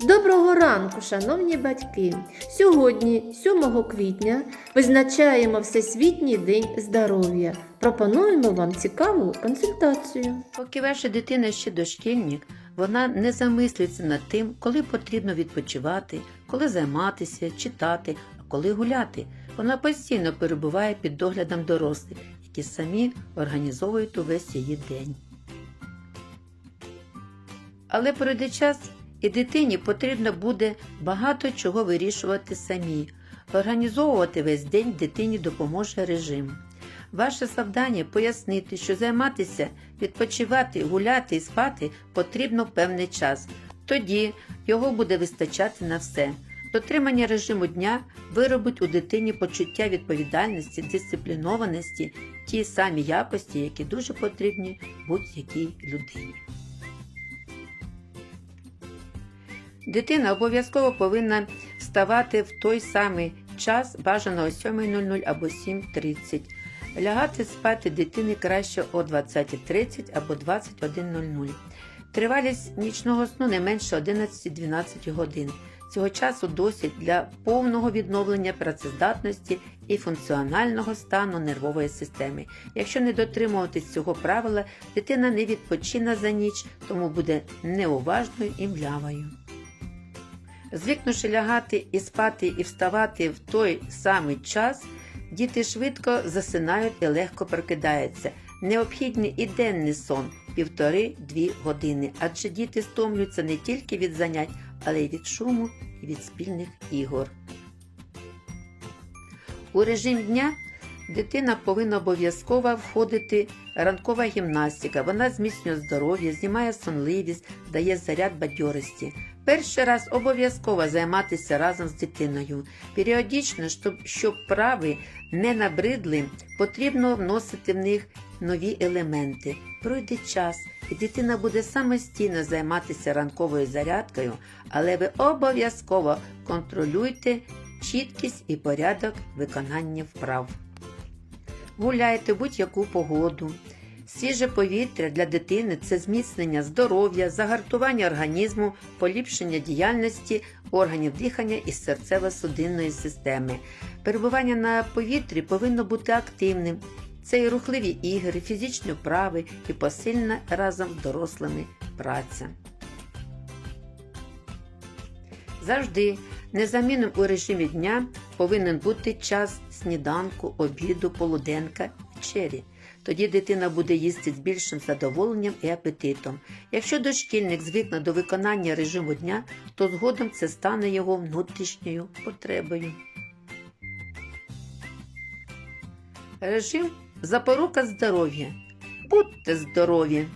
Доброго ранку, шановні батьки! Сьогодні, 7 квітня, визначаємо Всесвітній день здоров'я. Пропонуємо вам цікаву консультацію. Поки ваша дитина ще дошкільник, вона не замислюється над тим, коли потрібно відпочивати, коли займатися, читати, а коли гуляти. Вона постійно перебуває під доглядом дорослих, які самі організовують увесь її день. Але пройде час, і дитині потрібно буде багато чого вирішувати самі. Організовувати весь день дитині допоможе режим. Ваше завдання пояснити, що займатися, відпочивати, гуляти і спати потрібно певний час. Тоді його буде вистачати на все. Дотримання режиму дня виробить у дитині почуття відповідальності, дисциплінованості, ті самі якості, які дуже потрібні будь-якій людині. Дитина обов'язково повинна вставати в той самий час, бажано о 7.00 або 7.30. Лягати спати дитини краще о 20.30 або 21.00. Тривалість нічного сну не менше 11-12 годин. Цього часу досить для повного відновлення працездатності і функціонального стану нервової системи. Якщо не дотримуватись цього правила, дитина не відпочине за ніч, тому буде неуважною і млявою. Звикнувши лягати і спати і вставати в той самий час, діти швидко засинають і легко прокидаються. Необхідний і денний сон півтори-дві години, адже діти стомлюються не тільки від занять, але й від шуму і від спільних ігор. У режим дня дитина повинна обов'язково входити ранкова гімнастика. Вона зміцнює здоров'я, знімає сонливість, дає заряд бадьорості. Перший раз обов'язково займатися разом з дитиною. Періодично, щоб, щоб прави не набридли, потрібно вносити в них нові елементи. Пройде час, і дитина буде самостійно займатися ранковою зарядкою, але ви обов'язково контролюйте чіткість і порядок виконання вправ. Гуляйте будь-яку погоду. Свіже повітря для дитини це зміцнення здоров'я, загартування організму, поліпшення діяльності органів дихання і серцево-судинної системи. Перебування на повітрі повинно бути активним. Це і рухливі ігри, фізичні вправи і посильна разом з дорослими праця. Завжди незамінним у режимі дня повинен бути час сніданку, обіду, полуденка, вечері. Тоді дитина буде їсти з більшим задоволенням і апетитом. Якщо дошкільник звикне до виконання режиму дня, то згодом це стане його внутрішньою потребою. Режим запорука здоров'я. Будьте здорові!